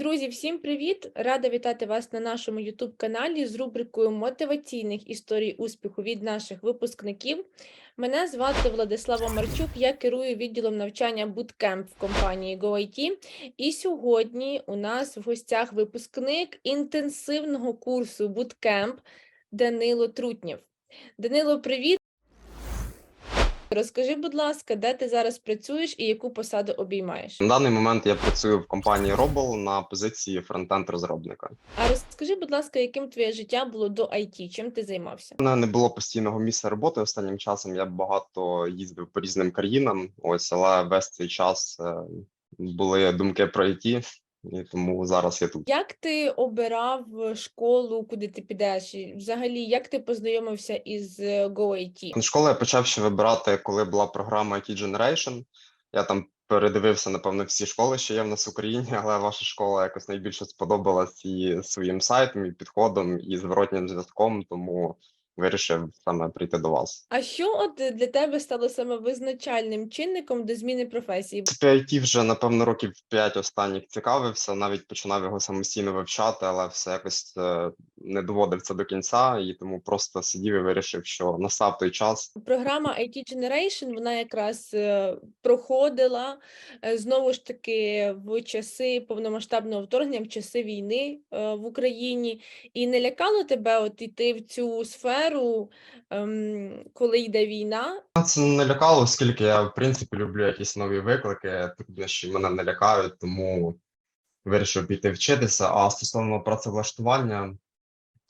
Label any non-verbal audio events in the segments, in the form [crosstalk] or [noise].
Друзі, всім привіт! Рада вітати вас на нашому youtube каналі з рубрикою мотиваційних історій успіху від наших випускників. Мене звати Владислава Марчук, я керую відділом навчання Bootcamp в компанії GoIT. І сьогодні у нас в гостях випускник інтенсивного курсу Bootcamp Данило Трутнєв. Данило, привіт! Розкажи, будь ласка, де ти зараз працюєш і яку посаду обіймаєш? На даний момент я працюю в компанії Robol на позиції фронтенд розробника. А розкажи, будь ласка, яким твоє життя було до IT? Чим ти займався? У мене не було постійного місця роботи. Останнім часом я багато їздив по різним країнам. Ось, але весь цей час е, були думки про IT, і тому зараз я тут. Як ти обирав школу, куди ти підеш? І взагалі, як ти познайомився із е, GoIT? Школу я почав ще вибирати, коли була програма IT Generation. Я там передивився, напевно, всі школи, що є в нас в Україні, але ваша школа якось найбільше сподобалась і своїм сайтом, і підходом, і зворотнім зв'язком, тому вирішив саме прийти до вас. А що от для тебе стало саме визначальним чинником до зміни професії? IT вже напевно років 5 останніх цікавився, навіть починав його самостійно вивчати, але все якось е, не доводив це до кінця, і тому просто сидів і вирішив, що настав той час. Програма IT Generation, вона якраз е, проходила е, знову ж таки в часи повномасштабного вторгнення, в часи війни е, в Україні. І не лякало тебе от іти в цю сферу, ем, коли йде війна? Це не лякало, оскільки я в принципі люблю якісь нові виклики, труднощі мене не лякають, тому вирішив піти вчитися. А стосовно працевлаштування,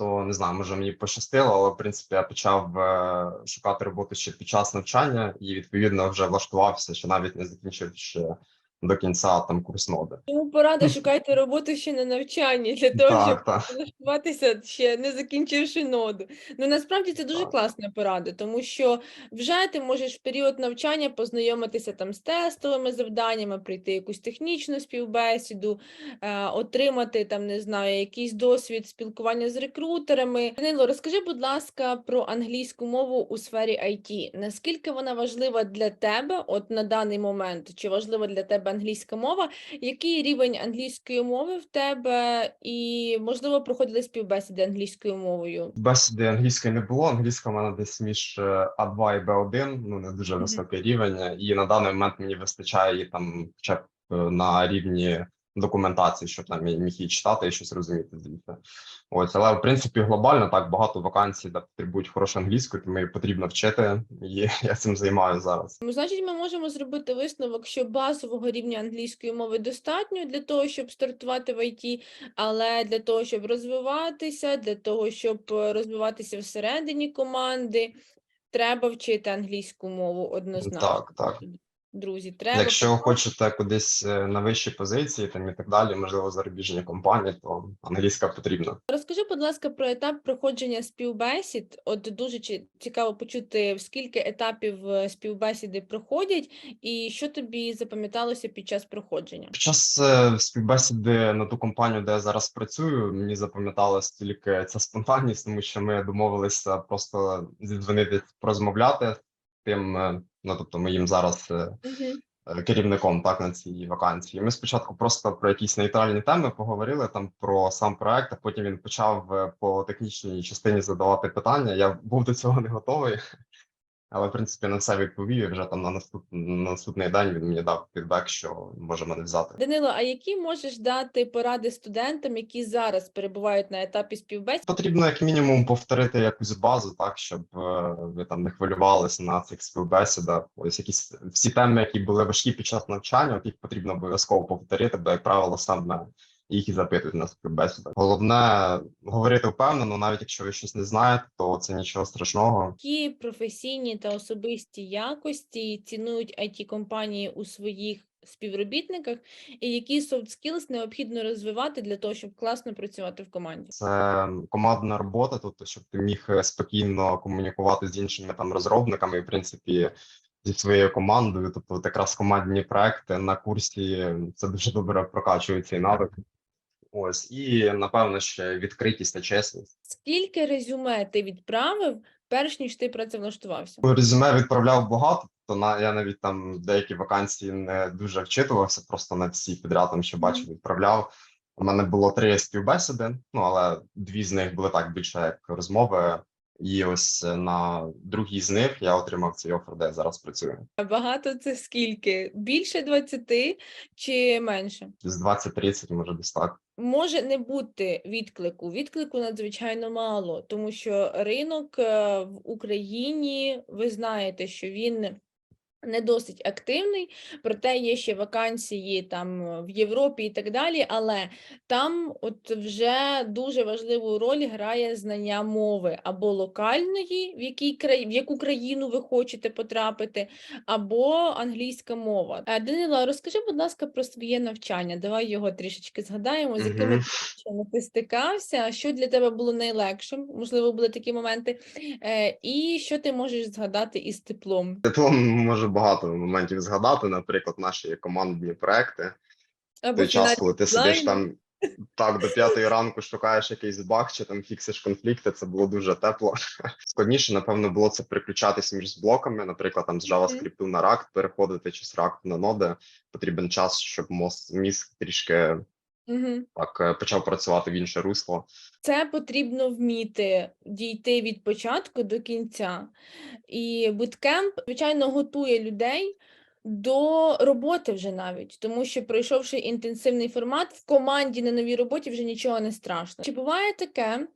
то не знаю, може мені пощастило, але в принципі я почав е, шукати роботу ще під час навчання і відповідно вже влаштувався, що навіть не закінчив ще до кінця там курс ноди. Тому порада [laughs] шукайте роботу ще на навчанні для того, щоб Так, так. влаштуватися ще не закінчивши ноду. Ну насправді це дуже Так. класна порада, тому що вже ти можеш в період навчання познайомитися там з тестовими завданнями, прийти якусь технічну співбесіду, е, отримати там, не знаю, якийсь досвід спілкування з рекрутерами. Данило, розкажи, будь ласка, про англійську мову у сфері IT. Наскільки вона важлива для тебе, от на даний момент, чи важлива для тебе англійська мова? Який рівень англійської мови в тебе, і можливо проходили співбесіди англійською мовою? Бесіди англійської не було. Англійська в мене десь між е, А2 і Б1, ну не дуже високий mm -hmm. рівень. І на даний момент мені вистачає її там хоча б е, на рівні документації, щоб там міг її читати і щось розуміти звідти. Ось, але в принципі глобально так багато вакансій, де потребують хорошу англійську, тому її потрібно вчити, і [laughs] я цим займаюся зараз. Ну, значить, ми можемо зробити висновок, що базового рівня англійської мови достатньо для того, щоб стартувати в IT, але для того, щоб розвиватися, для того, щоб е, розвиватися всередині команди, треба вчити англійську мову однозначно. Так, так. Друзі, треба Якщо ви хочете кудись е, на вищі позиції, там і так далі, можливо, зарубіжні компанії, то англійська потрібна. Розкажи, будь ласка, про етап проходження співбесід. От дуже цікаво почути, скільки етапів е, співбесіди проходять, і що тобі запам'яталося під час проходження? Під час е, співбесіди на ту компанію, де я зараз працюю, мені запам'яталась тільки ця спонтанність, тому що ми домовилися просто зідзвонити, порозмовляти з тим, ну тобто моїм зараз uh -huh. керівником так на цій вакансії. Ми спочатку просто про якісь нейтральні теми поговорили там про сам проект, а потім він почав е, по технічній частині задавати питання. Я був до цього не готовий. Але в принципі на все відповів і вже там на наступ на наступний день він мені дав фідбек, що може мене взяти. Данило, а які можеш дати поради студентам, які зараз перебувають на етапі співбесід? Потрібно як мінімум повторити якусь базу, так щоб е, ви там не хвилювалися на цих співбесідах. Ось якісь всі теми, які були важкі під час навчання, от їх потрібно обов'язково повторити, бо як правило саме їх і запитують на співбесідах. Головне говорити впевнено, навіть якщо ви щось не знаєте, то це нічого страшного. Які професійні та особисті якості цінують it компанії у своїх співробітниках, і які soft skills необхідно розвивати для того, щоб класно працювати в команді? Це командна робота, тобто, щоб ти міг е, спокійно комунікувати з іншими там розробниками, і в принципі зі своєю командою. Тобто, от якраз командні проекти на курсі це дуже добре прокачує цей навик. Ось і напевно ще відкритість та чесність. Скільки резюме ти відправив, перш ніж ти працевлаштувався? Резюме відправляв багато, то на я навіть там деякі вакансії не дуже вчитувався, просто на всі підряд там, що бачив, відправляв. У мене було три співбесіди, ну але дві з них були так більше як розмови. І ось е, на другій з них я отримав цей офер, де я зараз працюю. А Багато це скільки? Більше 20 чи менше? З 20-30, може, десь так. Може не бути відклику. Відклику надзвичайно мало, тому що ринок е, в Україні, ви знаєте, що він не досить активний, проте є ще вакансії там е, в Європі і так далі. Але там от вже дуже важливу роль грає знання мови або локальної, в якій краї, в яку країну ви хочете потрапити, або англійська мова. Е, Данило, розкажи, будь ласка, про своє навчання. Давай його трішечки згадаємо, з якими чому ти стикався, що для тебе було найлегшим, можливо, були такі моменти, е, і що ти можеш згадати із теплом. Теплом можу багато моментів згадати, наприклад, наші командні проекти. Або той час, коли ти сидиш там так до п'ятої ранку, шукаєш якийсь баг чи там фіксиш конфлікти, це було дуже тепло. [laughs] Складніше, напевно, було це переключатися між блоками, наприклад, там з JavaScript на React переходити чи з React на ноди. Потрібен час, щоб мозг мізк трішки Мгм. так е, почав працювати в інше русло. Це потрібно вміти дійти від початку до кінця. І буткемп, звичайно, готує людей до роботи вже навіть, тому що пройшовши інтенсивний формат, в команді на новій роботі вже нічого не страшно. Чи буває таке,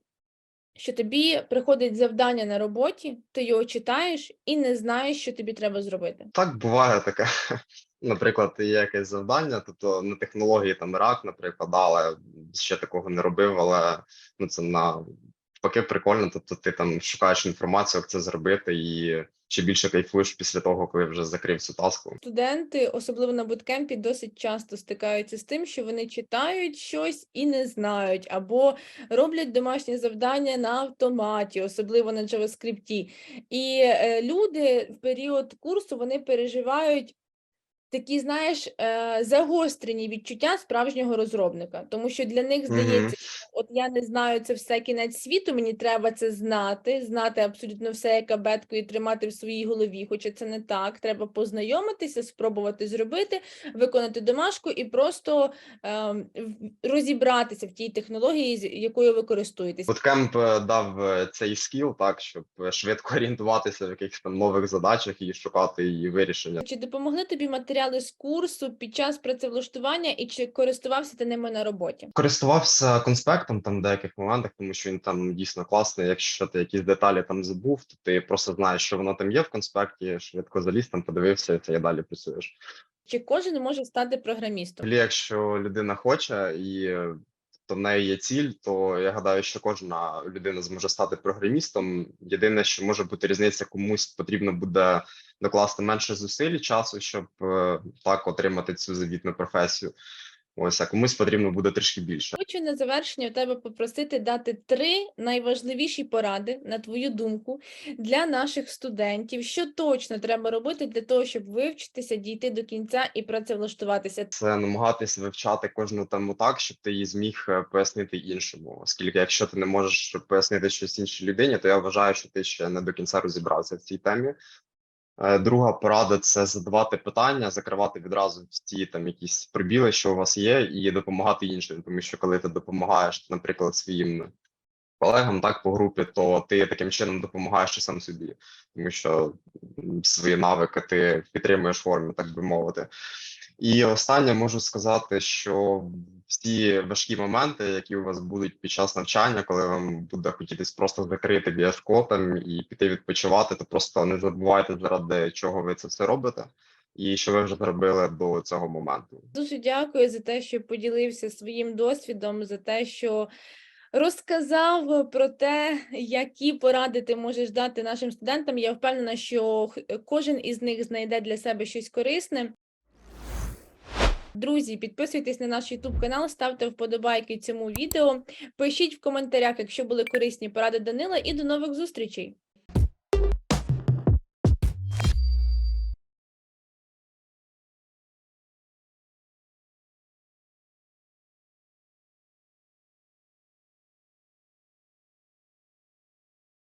що тобі приходить завдання на роботі, ти його читаєш і не знаєш, що тобі треба зробити? Так буває таке. [laughs] Наприклад, є якесь завдання, тобто на технології там React, наприклад, але ще такого не робив, але ну це на поки прикольно. Тобто ти там шукаєш інформацію, як це зробити, і ще більше кайфуєш після того, коли вже закрив цю таску. Студенти, особливо на буткемпі, досить часто стикаються з тим, що вони читають щось і не знають, або роблять домашні завдання на автоматі, особливо на JavaScript. І е, люди в період курсу вони переживають. Такі, знаєш, е, загострені відчуття справжнього розробника, тому що для них здається, Мгм. от я не знаю це все кінець світу, мені треба це знати, знати абсолютно все як абетку і тримати в своїй голові, хоча це не так. Треба познайомитися, спробувати зробити, виконати домашку і просто в- розібратися в тій технології, з якою ви користуєтесь. Е, дав е, цей скіл, так щоб е, швидко орієнтуватися в якихось там нових задачах і шукати її вирішення. Чи допомогли тобі матеріали з курсу під час працевлаштування і чи користувався ти ними на роботі? Користувався конспектом там в деяких моментах, тому що він там дійсно класний. Якщо ти якісь деталі там забув, то ти просто знаєш, що воно там є в конспекті, швидко заліз там, подивився, і це і далі працюєш. Чи кожен може стати програмістом? Якщо людина хоче і то в неї є ціль, то я гадаю, що кожна людина зможе стати програмістом. Єдине, що може бути різниця, комусь потрібно буде докласти менше зусиль часу, щоб е, так отримати цю завітну професію. Ось а комусь потрібно буде трішки більше. Хочу на завершення тебе попросити дати три найважливіші поради, на твою думку, для наших студентів, що точно треба робити для того, щоб вивчитися, дійти до кінця і працевлаштуватися. це намагатися вивчати кожну тему так, щоб ти її зміг е, пояснити іншому. Оскільки, якщо ти не можеш пояснити щось іншій людині, то я вважаю, що ти ще не до кінця розібрався в цій темі. Е, Друга порада це задавати питання, закривати відразу всі там якісь прибіли, що у вас є, і допомагати іншим. Тому що коли ти допомагаєш, наприклад, своїм колегам так по групі, то ти таким чином допомагаєш і сам собі, тому що свої навики ти підтримуєш в формі, так би мовити. І останнє можу сказати, що всі важкі моменти, які у вас будуть під час навчання, коли вам буде хотітись просто закрити біашко там і піти відпочивати, то просто не забувайте заради чого ви це все робите, і що ви вже зробили до цього моменту. Дуже дякую за те, що поділився своїм досвідом, за те, що розказав про те, які поради ти можеш дати нашим студентам. Я впевнена, що кожен із них знайде для себе щось корисне. Друзі, підписуйтесь на наш YouTube канал, ставте вподобайки цьому відео, пишіть в коментарях, якщо були корисні поради Данила, і до нових зустрічей!